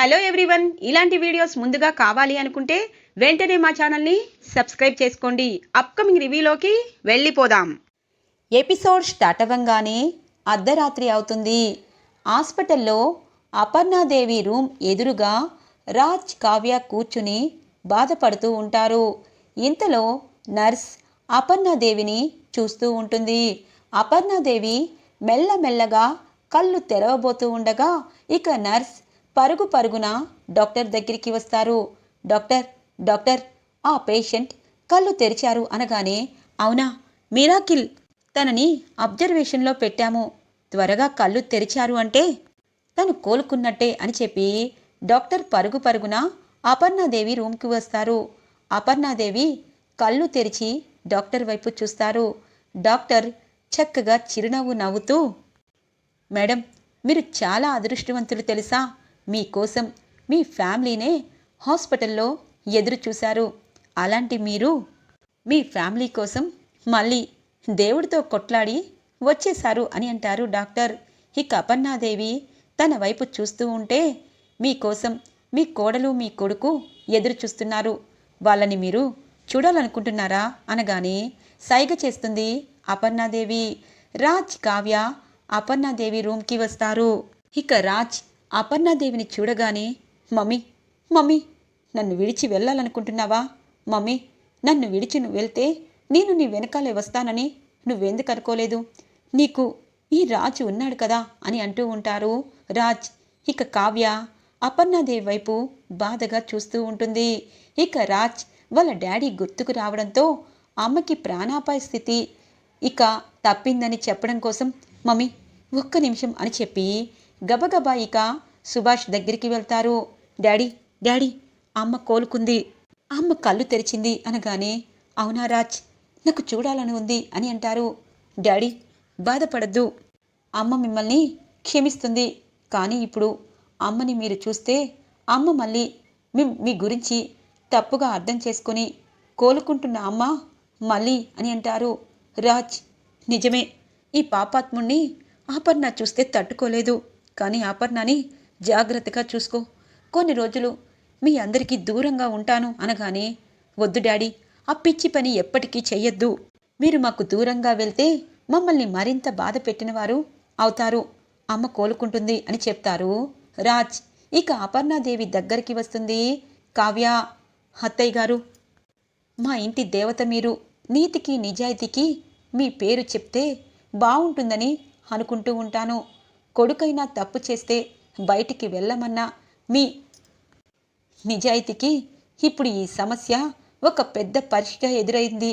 Hello everyone. ఇలాంటి videos ముందుగా కావాలి అనుకుంటే వెంటనే మా ఛానల్ని సబ్స్క్రైబ్ చేసుకోండి. అప్కమింగ్ రివ్యూలోకి వెళ్ళిపోదాం. ఎపిసోడ్ స్టార్ట్ అవ్వంగానే అర్ధరాత్రి అవుతుంది. హాస్పిటల్లో అపర్ణాదేవి రూమ్ ఎదురుగా రాజ్ కావ్య కూర్చుని బాధపడుతూ ఉంటారు. ఇంతలో నర్స్ అపర్ణాదేవిని చూస్తూ ఉంటుంది. అపర్ణాదేవి మెల్లమెల్లగా కళ్ళు తెరవబోతూ ఉండగా ఇక నర్స్ పరుగు పరుగున డాక్టర్ దగ్గరికి వస్తారు. డాక్టర్ డాక్టర్ ఆ పేషెంట్ కళ్ళు తెరిచారు అనగానే అవునా మిరాకిల్ తనని అబ్జర్వేషన్లో పెట్టాము. త్వరగా కళ్ళు తెరిచారు అంటే తను కోలుకున్నట్టే అని చెప్పి డాక్టర్ పరుగు పరుగున అపర్ణాదేవి రూమ్కి వస్తారు. అపర్ణాదేవి కళ్ళు తెరిచి డాక్టర్ వైపు చూస్తారు. డాక్టర్ చక్కగా చిరునవ్వు నవ్వుతూ మేడం మీరు చాలా అదృష్టవంతులు తెలుసా? మీకోసం మీ ఫ్యామిలీనే హాస్పిటల్లో ఎదురు చూశారు. అలాంటి మీరు మీ ఫ్యామిలీ కోసం మళ్ళీ దేవుడితో కొట్లాడి వచ్చేశారు అని అంటారు డాక్టర్. ఇక అపర్ణాదేవి తన వైపు చూస్తూ ఉంటే మీకోసం మీ కోడలు మీ కొడుకు ఎదురు చూస్తున్నారు. వాళ్ళని మీరు చూడాలనుకుంటున్నారా అనగానే సైగ చేస్తుంది అపర్ణాదేవి. రాజ్ కావ్య అపర్ణాదేవి రూమ్కి వస్తారు. ఇక రాజ్ అపర్ణాదేవిని చూడగానే మమ్మీ మమ్మీ నన్ను విడిచి వెళ్ళాలనుకుంటున్నావా? మమ్మీ నన్ను విడిచి నువ్వు వెళ్తే నేను నీ వెనకాలే వస్తానని నువ్వెందుకు అనుకోలేదు? నీకు ఈ రాజు ఉన్నాడు కదా అని అంటూ ఉంటారు. రాజ్ ఇక కావ్య అపర్ణాదేవి వైపు బాధగా చూస్తూ ఉంటుంది. ఇక రాజ్ వాళ్ళ డాడీ గుర్తుకు రావడంతో అమ్మకి ప్రాణాపాయ స్థితి ఇక తప్పిందని చెప్పడం కోసం మమ్మీ ఒక్క నిమిషం అని చెప్పి గబగబా ఇక సుభాష్ దగ్గరికి వెళ్తారు. డాడీ డాడీ అమ్మ కోలుకుంది. అమ్మ కళ్ళు తెరిచింది అనగానే అవునా రాజ్ నాకు చూడాలని ఉంది అని అంటారు. డాడీ బాధపడద్దు. అమ్మ మిమ్మల్ని క్షమిస్తుంది. కానీ ఇప్పుడు అమ్మని మీరు చూస్తే అమ్మ మళ్ళీ మీ మీ గురించి తప్పుగా అర్థం చేసుకొని కోలుకుంటున్న అమ్మ మళ్ళీ అని అంటారు. రాజ్ నిజమే. ఈ పాపాత్ముణ్ణి ఆపర్ణ చూస్తే తట్టుకోలేదు. కానీ ఆపర్ణని జాగ్రత్తగా చూసుకో. కొన్ని రోజులు మీ అందరికీ దూరంగా ఉంటాను అనగానే వద్దు డాడీ ఆ పిచ్చి పని ఎప్పటికీ చెయ్యొద్దు. మీరు మాకు దూరంగా వెళ్తే మమ్మల్ని మరింత బాధ పెట్టినవారు అవుతారు. అమ్మ కోలుకుంటుంది అని చెప్తారు రాజ్. ఇక అపర్ణాదేవి దగ్గరికి వస్తుంది. కావ్య అత్తయ్య గారు మా ఇంటి దేవత మీరు. నీతికి నిజాయితీకి మీ పేరు చెప్తే బాగుంటుందని అనుకుంటూ ఉంటాను. కొడుకైనా తప్పు చేస్తే బయటికి వెళ్ళమన్నా మీ నిజాయితీకి ఇప్పుడు ఈ సమస్య ఒక పెద్ద పరీక్షగా ఎదురైంది.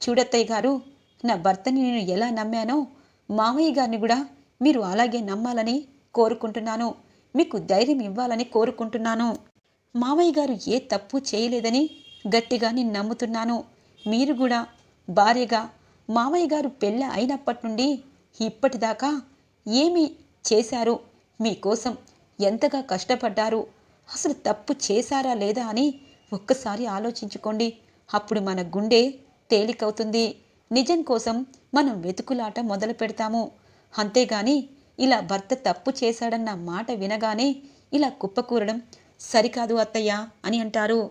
చూడత్తయ్య గారు నా భర్తని నేను ఎలా నమ్మానో మామయ్య గారిని కూడా మీరు అలాగే నమ్మాలని కోరుకుంటున్నాను. మీకు ధైర్యం ఇవ్వాలని కోరుకుంటున్నాను. మామయ్య గారు ఏ తప్పు చేయలేదని గట్టిగా నేను నమ్ముతున్నాను. మీరు కూడా భార్యగా మామయ్య గారు పెళ్ళ అయినప్పటి నుండి ఇప్పటిదాకా ఏమి చేశారు? మీకోసం ఎంతగా కష్టపడ్డారు? అసలు తప్పు చేశారా లేదా అని ఒక్కసారి ఆలోచించుకోండి. అప్పుడు మన గుండె తేలికవుతుంది. నిజం కోసం మనం వెతుకులాట మొదలు పెడతాము. అంతేగాని ఇలా భర్త తప్పు చేశాడన్న మాట వినగానే ఇలా కుప్పకూరడం సరికాదు అత్తయ్య అని అంటారు.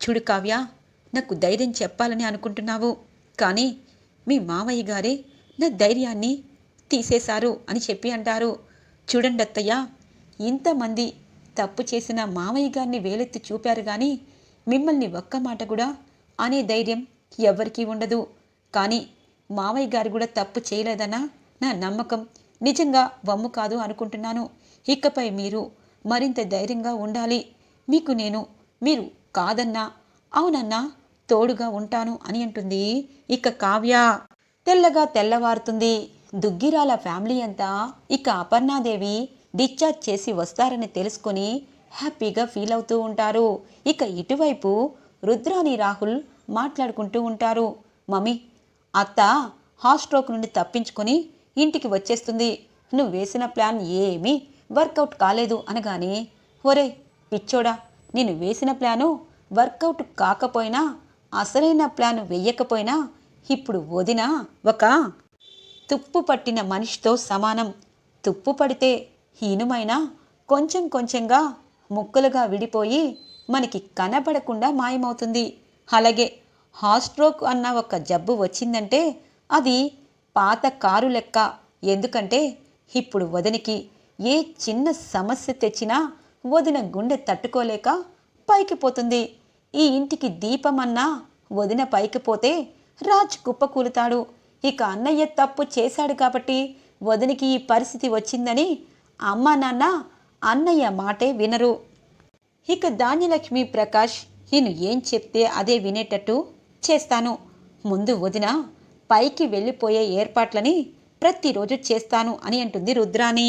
చూడు కావ్య నాకు ధైర్యం చెప్పాలని అనుకుంటున్నావు. కానీ మీ మామయ్య గారే నా ధైర్యాన్ని తీసేశారు అని చెప్పి అంటారు. చూడండి అత్తయ్య ఇంతమంది తప్పు చేసిన మామయ్య గారిని వేలెత్తి చూపారు కానీ మిమ్మల్ని ఒక్క మాట కూడా అనే ధైర్యం ఎవరికీ ఉండదు. కానీ మామయ్య గారు కూడా తప్పు చేయలేదన్న నా నమ్మకం. నిజంగా వమ్ము కాదు అనుకుంటున్నాను. ఇకపై మీరు మరింత ధైర్యంగా ఉండాలి. మీకు నేను మీరు కాదన్నా అవునన్నా తోడుగా ఉంటాను అని అంటుంది ఇక కావ్య. తెల్లగా తెల్లవారుతుంది. దుగ్గిరాల ఫ్యామిలీ అంతా ఇక అపర్ణాదేవి డిశ్చార్జ్ చేసి వస్తారని తెలుసుకొని హ్యాపీగా ఫీల్ అవుతూ ఉంటారు. ఇక ఇటువైపు రుద్రాని రాహుల్ మాట్లాడుకుంటూ ఉంటారు. మమ్మీ అత్త హార్ట్ స్ట్రోక్ నుండి తప్పించుకొని ఇంటికి వచ్చేస్తుంది. నువ్వు వేసిన ప్లాన్ ఏమీ వర్కౌట్ కాలేదు అనగానే ఒరే పిచ్చోడా నేను వేసిన ప్లాను వర్కౌట్ కాకపోయినా అసలైన ప్లాన్ వెయ్యకపోయినా ఇప్పుడు వదిన ఒక తుప్పు పట్టిన మనిషితో సమానం. తుప్పు పడితే హీనుమైనా కొంచెం కొంచెంగా ముక్కలుగా విడిపోయి మనకి కనబడకుండా మాయమవుతుంది. అలాగే హాస్ట్రోక్ అన్న ఒక జబ్బు వచ్చిందంటే అది పాత కారు లెక్క. ఎందుకంటే ఇప్పుడు వదినికి ఏ చిన్న సమస్య తెచ్చినా వదిన గుండె తట్టుకోలేక పైకి పోతుంది. ఈ ఇంటికి దీపమన్నా వదిన పైకి పోతే రాజ్ కుప్పకూలుతాడు. ఇక అన్నయ్య తప్పు చేశాడు కాబట్టి వదినికి ఈ పరిస్థితి వచ్చిందని అమ్మా నాన్న అన్నయ్య మాటే వినరు. ఇక ధాన్యలక్ష్మి ప్రకాష్ నేను ఏం చెప్తే అదే వినేటట్టు చేస్తాను. ముందు వదిన పైకి వెళ్ళిపోయే ఏర్పాట్లని ప్రతిరోజు చేస్తాను అని అంటుంది రుద్రాని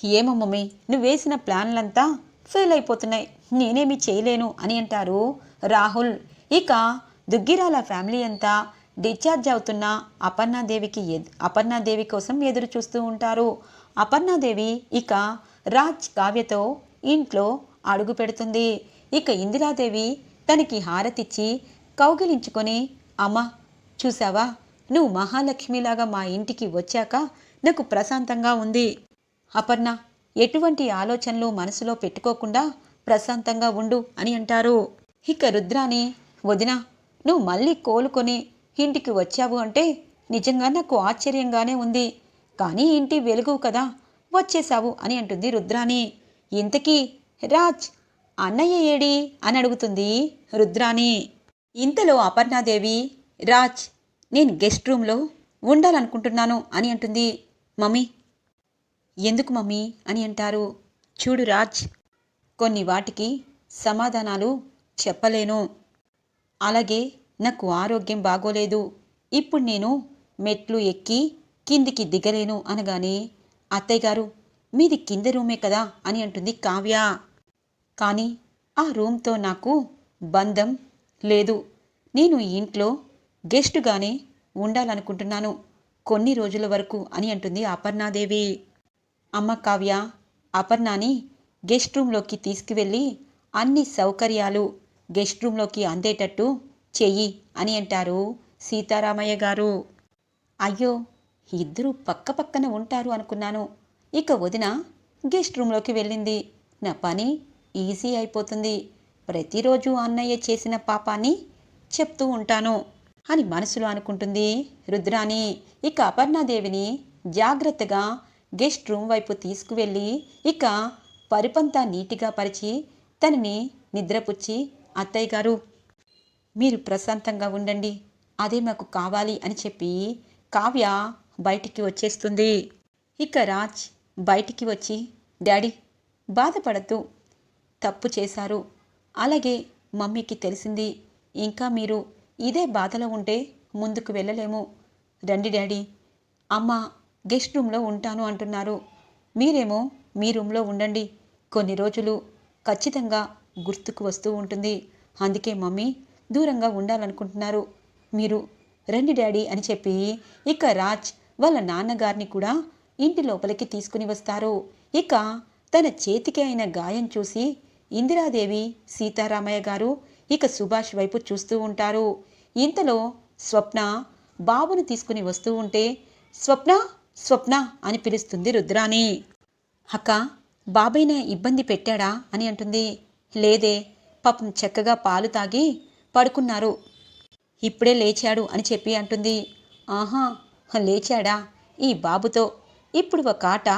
ఏమో మమ్మీ నువ్వు వేసిన ప్లాన్లంతా ఫెయిల్ అయిపోతున్నాయి. నేనేమి చేయలేను అని అంటారు రాహుల్. ఇక దుగ్గిరాల ఫ్యామిలీ అంతా డిశ్చార్జ్ అవుతున్న అపర్ణాదేవికి ఎద్ అపర్ణాదేవి కోసం ఎదురు చూస్తూ ఉంటారు. అపర్ణాదేవి ఇక రాజ్ కావ్యతో ఇంట్లో అడుగు పెడుతుంది. ఇక ఇందిరాదేవి తనకి హారతిచ్చి కౌగిలించుకొని అమ్మ చూసావా నువ్వు మహాలక్ష్మిలాగా మా ఇంటికి వచ్చాక నాకు ప్రశాంతంగా ఉంది. అపర్ణ ఎటువంటి ఆలోచనలు మనసులో పెట్టుకోకుండా ప్రశాంతంగా ఉండు అని అంటారు. ఇక రుద్రాని వదిన నువ్వు మళ్ళీ కోలుకొని ఇంటికి వచ్చావు అంటే నిజంగా నాకు ఆశ్చర్యంగానే ఉంది. కానీ ఇంటి వెలుగు కదా వచ్చేశావు అని అంటుంది రుద్రాణి. ఇంతకీ రాజ్ అన్నయ్య ఏడి అని అడుగుతుంది రుద్రాణి. ఇంతలో అపర్ణాదేవి రాజ్ నేను గెస్ట్ రూమ్లో ఉండాలనుకుంటున్నాను అని అంటుంది మమ్మీ. ఎందుకు మమ్మీ అని అంటారు. చూడు రాజ్ కొన్ని వాటికి సమాధానాలు చెప్పలేను. అలాగే నాకు ఆరోగ్యం బాగోలేదు. ఇప్పుడు నేను మెట్లు ఎక్కి కిందికి దిగలేను అనగానే అత్తయ్య గారు మీది కింద రూమే కదా అని అంటుంది కావ్య. కానీ ఆ రూమ్తో నాకు బంధం లేదు. నేను ఇంట్లో గెస్టుగానే ఉండాలనుకుంటున్నాను. కొన్ని రోజుల వరకు అని అంటుంది అపర్ణాదేవి. అమ్మ కావ్య అపర్ణాని గెస్ట్ రూమ్లోకి తీసుకువెళ్ళి అన్ని సౌకర్యాలు గెస్ట్ రూమ్లోకి అందేటట్టు చెయ్యి అని అంటారు సీతారామయ్య గారు. అయ్యో ఇద్దరూ పక్క పక్కన ఉంటారు అనుకున్నాను. ఇక వదిన గెస్ట్ రూమ్లోకి వెళ్ళింది. నా పని ఈజీ అయిపోతుంది. ప్రతిరోజు అన్నయ్య చేసిన పాపాన్ని చెప్తూ ఉంటాను అని మనసులో అనుకుంటుంది రుద్రాని ఇక అపర్ణాదేవిని జాగ్రత్తగా గెస్ట్ రూమ్ వైపు తీసుకువెళ్ళి ఇక పరిపంతా నీటిగా పరిచి తనని నిద్రపుచ్చి అత్తయ్య గారు మీరు ప్రశాంతంగా ఉండండి. అదే మాకు కావాలి అని చెప్పి కావ్య బయటికి వచ్చేస్తుంది. ఇక రాజ్ బయటికి వచ్చి డాడీ బాధపడద్దు. తప్పు చేశారు. అలాగే మమ్మీకి తెలిసింది. ఇంకా మీరు ఇదే బాధలో ఉంటే ముందుకు వెళ్ళలేము. రండి డాడీ. అమ్మ గెస్ట్ రూమ్లో ఉంటాను అంటున్నారు. మీరేమో మీ రూమ్లో ఉండండి. కొన్ని రోజులు ఖచ్చితంగా గుర్తుకు వస్తూ ఉంటుంది. అందుకే మమ్మీ దూరంగా ఉండాలనుకుంటున్నారు. మీరు రండి డాడీ అని చెప్పి ఇక రాజ్ వాళ్ళ నాన్నగారిని కూడా ఇంటి లోపలికి తీసుకుని వస్తారు. ఇక తన చేతికి అయిన గాయం చూసి ఇందిరాదేవి సీతారామయ్య గారు ఇక సుభాష్ వైపు చూస్తూ ఉంటారు. ఇంతలో స్వప్న బాబును తీసుకుని వస్తూ ఉంటే స్వప్న స్వప్న అని పిలుస్తుంది రుద్రాని అక్క బాబైన ఇబ్బంది పెట్టాడా? అని అంటుంది. లేదే పాపం చక్కగా పాలు తాగి పడుకున్నారు. ఇప్పుడే లేచాడు అని చెప్పి అంటుంది. ఆహా లేచాడా? ఈ బాబుతో ఇప్పుడు ఒక ఆట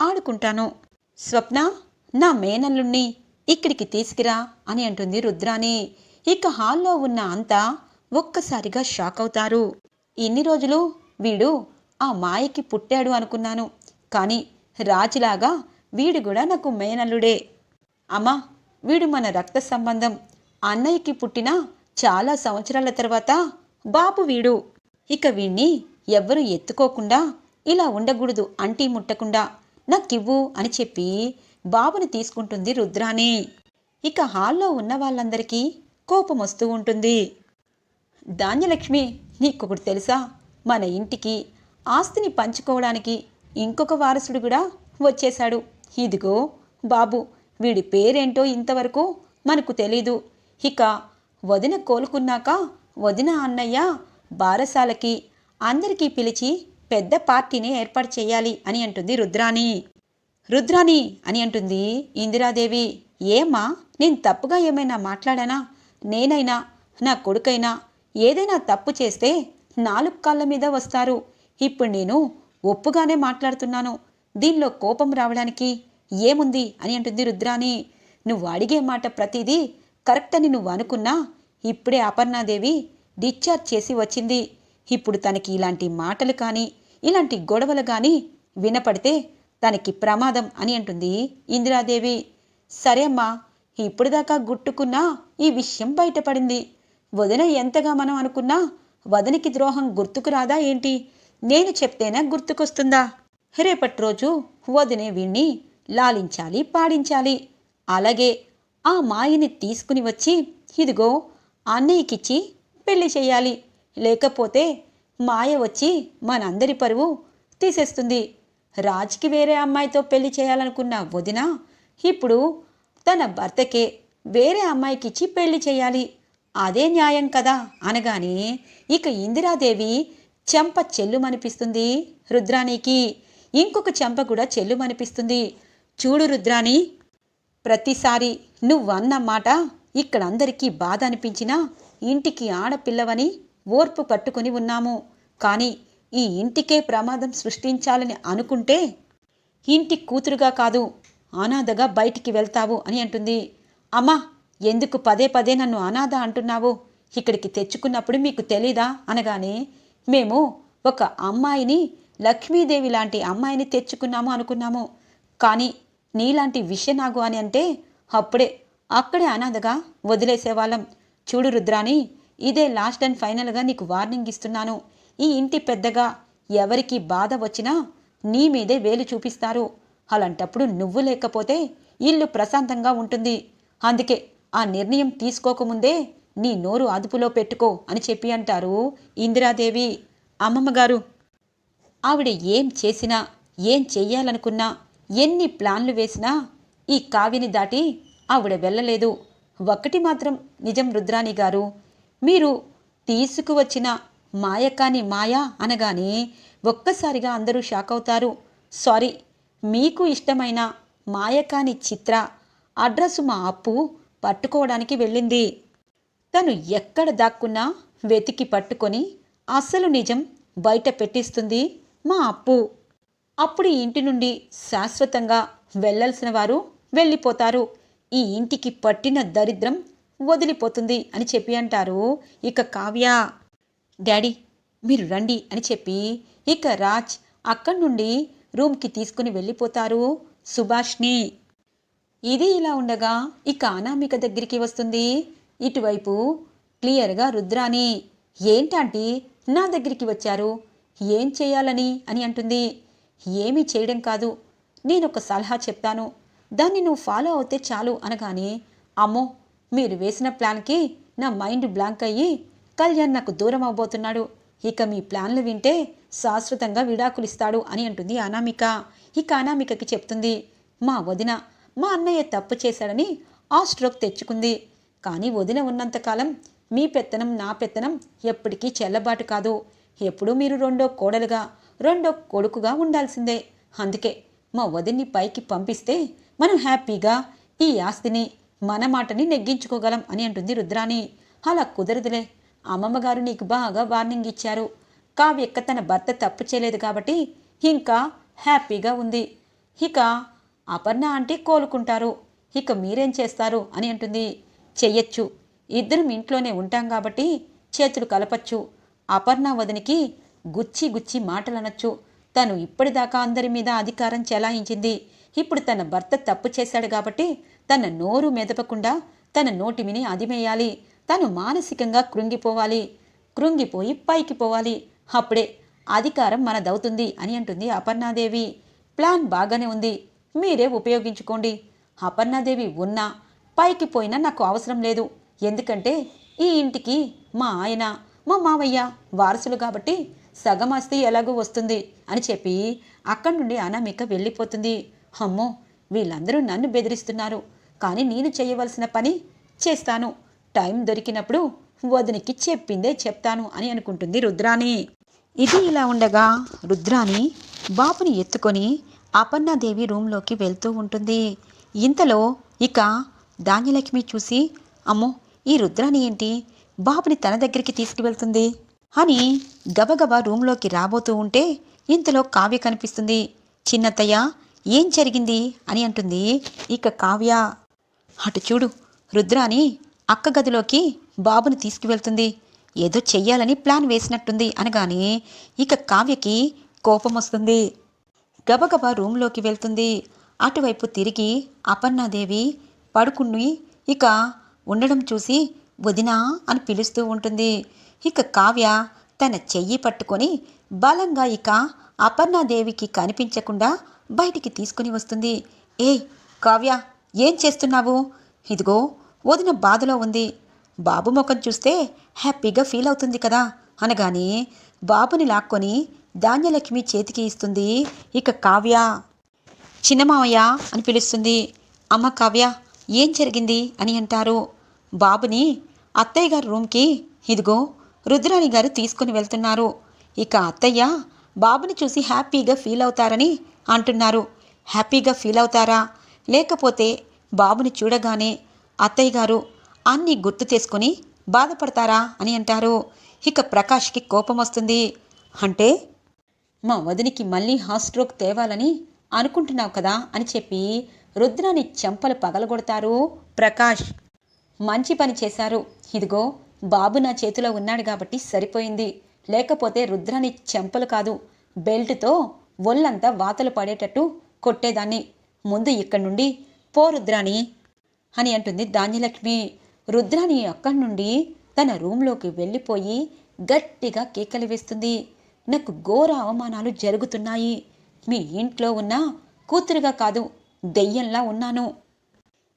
ఆడుకుంటాను. స్వప్న నా మేనల్లుణ్ణి ఇక్కడికి తీసుకురా అని అంటుంది రుద్రాని ఇక హాల్లో ఉన్న అంతా ఒక్కసారిగా షాక్ అవుతారు. ఇన్ని రోజులు వీడు ఆ మాయకి పుట్టాడు అనుకున్నాను. కానీ రాజులాగా వీడు కూడా నాకు మేనల్లుడే. అమ్మా వీడు మన రక్త సంబంధం. అన్నయ్యకి పుట్టిన చాలా సంవత్సరాల తర్వాత బాబు వీడు. ఇక వీణ్ణి ఎవ్వరూ ఎత్తుకోకుండా ఇలా ఉండకూడదు అంటీ ముట్టకుండా నాకివ్వు అని చెప్పి బాబుని తీసుకుంటుంది రుద్రాని ఇక హాల్లో ఉన్న వాళ్ళందరికీ కోపం వస్తూ ఉంటుంది. ధాన్యలక్ష్మి నీకొకటి తెలుసా? మన ఇంటికి ఆస్తిని పంచుకోవడానికి ఇంకొక వారసుడు కూడా వచ్చేశాడు. ఇదిగో బాబు వీడి పేరేంటో ఇంతవరకు మనకు తెలీదు. ఇక వదిన కోలుకున్నాక వదిన అన్నయ్య బారసాలకి అందరికీ పిలిచి పెద్ద పార్టీని ఏర్పాటు చేయాలి అని అంటుంది రుద్రాణి. రుద్రాణి అని అంటుంది ఇందిరాదేవి ఏమ్మా నేను తప్పుగా ఏమైనా మాట్లాడానా? నేనైనా నా కొడుకైనా ఏదైనా తప్పు చేస్తే నాలుగు కాళ్ళ మీద వస్తారు. ఇప్పుడు నేను ఒప్పుగానే మాట్లాడుతున్నాను. దీనిలో కోపం రావడానికి ఏముంది? అని అంటుంది రుద్రాణి. నువ్వు అడిగే మాట ప్రతిదీ కరెక్ట్ అని నువ్వు అనుకున్నా ఇప్పుడే అపర్ణాదేవి డిశ్చార్జ్ చేసి వచ్చింది. ఇప్పుడు తనకి ఇలాంటి మాటలు కానీ ఇలాంటి గొడవలు కానీ వినపడితే తనకి ప్రమాదం అని అంటుంది ఇందిరాదేవి. సరే అమ్మా ఇప్పటిదాకా గుట్టుకున్నా ఈ విషయం బయటపడింది. వదిన ఎంతగా మనం అనుకున్నా వదనికి ద్రోహం గుర్తుకు రాదా ఏంటి? నేను చెప్తేనే గుర్తుకొస్తుందా? రేపటి రోజు వదినే వీణ్ణి లాలించాలి పాడించాలి. అలాగే ఆ మాయని తీసుకుని వచ్చి ఇదిగో అన్నయ్యకిచ్చి పెళ్ళి చేయాలి. లేకపోతే మాయ వచ్చి మనందరి పరువు తీసేస్తుంది. రాజ్కి వేరే అమ్మాయితో పెళ్ళి చేయాలనుకున్న వదిన ఇప్పుడు తన భర్తకే వేరే అమ్మాయికిచ్చి పెళ్ళి చేయాలి. అదే న్యాయం కదా? అనగానే ఇక ఇందిరాదేవి చెంప చెల్లుమనిపిస్తుంది రుద్రాణికి. ఇంకొక చెంప కూడా చెల్లుమనిపిస్తుంది. చూడు రుద్రాణి ప్రతిసారి నువ్వన్న మాట ఇక్కడ అందరికీ బాధ అనిపించినా ఇంటికి ఆడపిల్లవని ఓర్పు పట్టుకుని ఉన్నాము. కానీ ఈ ఇంటికే ప్రమాదం సృష్టించాలని అనుకుంటే ఇంటి కూతురుగా కాదు అనాథగా బయటికి వెళ్తావు అని అంటుంది. అమ్మా ఎందుకు పదే పదే నన్ను అనాథ అంటున్నావు? ఇక్కడికి తెచ్చుకున్నప్పుడు మీకు తెలీదా? అనగానే మేము ఒక అమ్మాయిని లక్ష్మీదేవి లాంటి అమ్మాయిని తెచ్చుకున్నాము అనుకున్నాము. కానీ నీలాంటి విషయనాగు అని అంటే అప్పుడే అక్కడే అనాథగా వదిలేసేవాళ్ళం. చూడు రుద్రాని ఇదే లాస్ట్ అండ్ ఫైనల్గా నీకు వార్నింగ్ ఇస్తున్నాను. ఈ ఇంటి పెద్దగా ఎవరికి బాధ వచ్చినా నీ మీదే వేలు చూపిస్తారు. అలాంటప్పుడు నువ్వు లేకపోతే ఇల్లు ప్రశాంతంగా ఉంటుంది. అందుకే ఆ నిర్ణయం తీసుకోకముందే నీ నోరు అదుపులో పెట్టుకో అని చెప్పి అంటారు ఇందిరాదేవి. అమ్మమ్మగారు ఆవిడ ఏం చేసినా ఏం చెయ్యాలనుకున్నా ఎన్ని ప్లాన్లు వేసినా ఈ కావ్యని దాటి ఆవిడ వెళ్ళలేదు. ఒక్కటి మాత్రం నిజం రుద్రాణి గారు. మీరు తీసుకువచ్చిన మాయకాని మాయ అనగానే ఒక్కసారిగా అందరూ షాక్ అవుతారు. సారీ మీకు ఇష్టమైన మాయకాని చిత్ర అడ్రస్ మా అప్పు పట్టుకోవడానికి వెళ్ళింది. తను ఎక్కడ దాక్కున్నా వెతికి పట్టుకొని అసలు నిజం బయట పెట్టిస్తుంది మా అప్పు. అప్పుడు ఈ ఇంటి నుండి శాశ్వతంగా వెళ్ళాల్సిన వారు వెళ్ళిపోతారు. ఈ ఇంటికి పట్టిన దరిద్రం వదిలిపోతుంది అని చెప్పి అంటారు. ఇక కావ్య డాడీ మీరు రండి అని చెప్పి ఇక రాజ్ అక్కడి నుండి రూమ్కి తీసుకుని వెళ్ళిపోతారు సుభాష్ని. ఇది ఇలా ఉండగా ఇక అనామిక దగ్గరికి వస్తుంది. ఇటువైపు క్లియర్గా రుద్రాని ఏంటంటే నా దగ్గరికి వచ్చారు? ఏం చేయాలని? అని అంటుంది. ఏమీ చేయడం కాదు. నేనొక సలహా చెప్తాను. దాన్ని నువ్వు ఫాలో అవుతే చాలు అనగానే అమ్మో మీరు వేసిన ప్లాన్కి నా మైండ్ బ్లాంక్ అయ్యి కళ్యాణ్ నాకు దూరం అవబోతున్నాడు. ఇక మీ ప్లాన్లు వింటే శాశ్వతంగా విడాకులు ఇస్తాడు అని అంటుంది అనామిక. ఇక అనామికకి చెప్తుంది మా వదిన మా అన్నయ్య తప్పు చేశాడని ఆ స్ట్రోక్ తెచ్చుకుంది. కానీ వదిన ఉన్నంతకాలం మీ పెత్తనం నా పెత్తనం ఎప్పటికీ చెల్లబాటు కాదు. ఎప్పుడూ మీరు రెండో కోడలుగా రెండో కొడుకుగా ఉండాల్సిందే. అందుకే మా వదిన్ని పైకి పంపిస్తే మనం హ్యాపీగా ఈ ఆస్తిని మన మాటని నెగ్గించుకోగలం అని అంటుంది రుద్రాణి. అలా కుదరదులే. అమ్మమ్మగారు నీకు బాగా వార్నింగ్ ఇచ్చారు. కావ్యక్క తన భర్త తప్పు చేయలేదు కాబట్టి ఇంకా హ్యాపీగా ఉంది. ఇక అపర్ణ అంటే కోలుకుంటారు. ఇక మీరేం చేస్తారు అని అంటుంది. చెయ్యొచ్చు. ఇద్దరం ఇంట్లోనే ఉంటాం కాబట్టి చేతులు కలపచ్చు. అపర్ణ వదినికి గుచ్చి గుచ్చి మాటలనొచ్చు. తను ఇప్పటిదాకా అందరి మీద అధికారం చెలాయించింది. ఇప్పుడు తన భర్త తప్పు చేశాడు కాబట్టి తన నోరు మెదపకుండా తన నోటిమిని అదిమేయాలి. తను మానసికంగా కృంగిపోవాలి. కృంగిపోయి పైకి పోవాలి. అప్పుడే అధికారం మనదవుతుంది అని అంటుంది అపర్ణాదేవి. ప్లాన్ బాగానే ఉంది. మీరే ఉపయోగించుకోండి. అపర్ణాదేవి ఉన్నా పైకి పోయినా నాకు అవసరం లేదు. ఎందుకంటే ఈ ఇంటికి మా ఆయన మా మావయ్య వారసులు కాబట్టి సగం ఆస్తి ఎలాగో వస్తుంది అని చెప్పి అక్కడి నుండి అనామిక వెళ్ళిపోతుంది. అమ్మో వీళ్ళందరూ నన్ను బెదిరిస్తున్నారు. కానీ నేను చేయవలసిన పని చేస్తాను. టైం దొరికినప్పుడు వదినికి చెప్పిందే చెప్తాను అని అనుకుంటుంది రుద్రాణి. ఇది ఇలా ఉండగా రుద్రాణి బాబుని ఎత్తుకొని అపర్ణాదేవి రూమ్లోకి వెళ్తూ ఉంటుంది. ఇంతలో ఇక ధాన్యలక్ష్మి చూసి అమ్మో ఈ రుద్రాణి ఏంటి? బాబుని తన దగ్గరికి తీసుకువెళ్తుంది. అని గబగబా రూంలోకి రాబోతూ ఉంటే ఇంతలో కావ్య కనిపిస్తుంది. చిన్నత్తయ్య ఏం జరిగింది? అని అంటుంది. ఇక కావ్య అటు చూడు రుద్రాని అక్క గదిలోకి బాబుని తీసుకువెళ్తుంది. ఏదో చెయ్యాలని ప్లాన్ వేసినట్టుంది అనగానే ఇక కావ్యకి కోపం వస్తుంది. గబగబా రూంలోకి వెళ్తుంది. అటువైపు తిరిగి అపర్ణాదేవి పడుకుని ఇక ఉండడం చూసి వదినా అని పిలుస్తూ ఉంటుంది. ఇక కావ్య తన చెయ్యి పట్టుకొని బలంగా ఇక అపర్ణాదేవికి కనిపించకుండా బయటికి తీసుకుని వస్తుంది. ఏ కావ్య ఏం చేస్తున్నావు? ఇదిగో వదిన బాధలో ఉంది. బాబు ముఖం చూస్తే హ్యాపీగా ఫీల్ అవుతుంది కదా అనగానే బాబుని లాక్కొని ధాన్యలక్ష్మి చేతికి ఇస్తుంది ఇక కావ్య. చిన్నమామయ్య అని పిలుస్తుంది. అమ్మ కావ్య ఏం జరిగింది అని అంటారు. బాబుని అత్తయ్య గారి రూమ్కి ఇదిగో రుద్రాణి గారు తీసుకుని వెళ్తున్నారు. ఇక అత్తయ్య బాబుని చూసి హ్యాపీగా ఫీల్ అవుతారని అంటున్నారు. హ్యాపీగా ఫీల్ అవుతారా? లేకపోతే బాబుని చూడగానే అత్తయ్య గారు అన్నీ గుర్తు చేసుకొని బాధపడతారా అని అంటారు. ఇక ప్రకాష్కి కోపం వస్తుంది. అంటే మా వదినికి మళ్ళీ హార్ట్ స్ట్రోక్ తేవాలని అనుకుంటున్నావు కదా అని చెప్పి రుద్రాని చెంపలు పగలగొడతారు ప్రకాష్. మంచి పని చేశారు. ఇదిగో బాబు నా చేతిలో ఉన్నాడు కాబట్టి సరిపోయింది. లేకపోతే రుద్రాని చెంపలు కాదు బెల్ట్తో ఒళ్ళంతా వాతలు పడేటట్టు కొట్టేదాన్ని. ముందు ఇక్కడి నుండి పో రుద్రాని అని అంటుంది ధాన్యలక్ష్మి. రుద్రాని అక్కడి నుండి తన రూంలోకి వెళ్ళిపోయి గట్టిగా కేకలు వేస్తుంది. నాకు ఘోర అవమానాలు జరుగుతున్నాయి. మీ ఇంట్లో ఉన్న కూతురుగా కాదు దెయ్యంలా ఉన్నాను.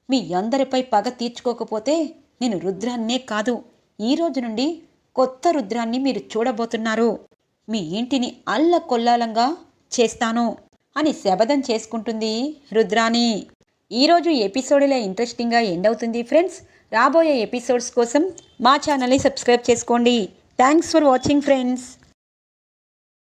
మీ అందరిపై పగ తీర్చుకోకపోతే నేను రుద్రాన్నే కాదు. ఈ రోజు నుండి కొత్త రుద్రాన్ని మీరు చూడబోతున్నారు. మీ ఇంటిని అల్ల కొల్లాలంగా చేస్తాను అని శబదం చేసుకుంటుంది రుద్రాని. ఈరోజు ఎపిసోడ్లో ఇంట్రెస్టింగ్గా ఎండ్ అవుతుంది ఫ్రెండ్స్. రాబోయే ఎపిసోడ్స్ కోసం మా ఛానల్ని సబ్స్క్రైబ్ చేసుకోండి. Thanks for watching friends.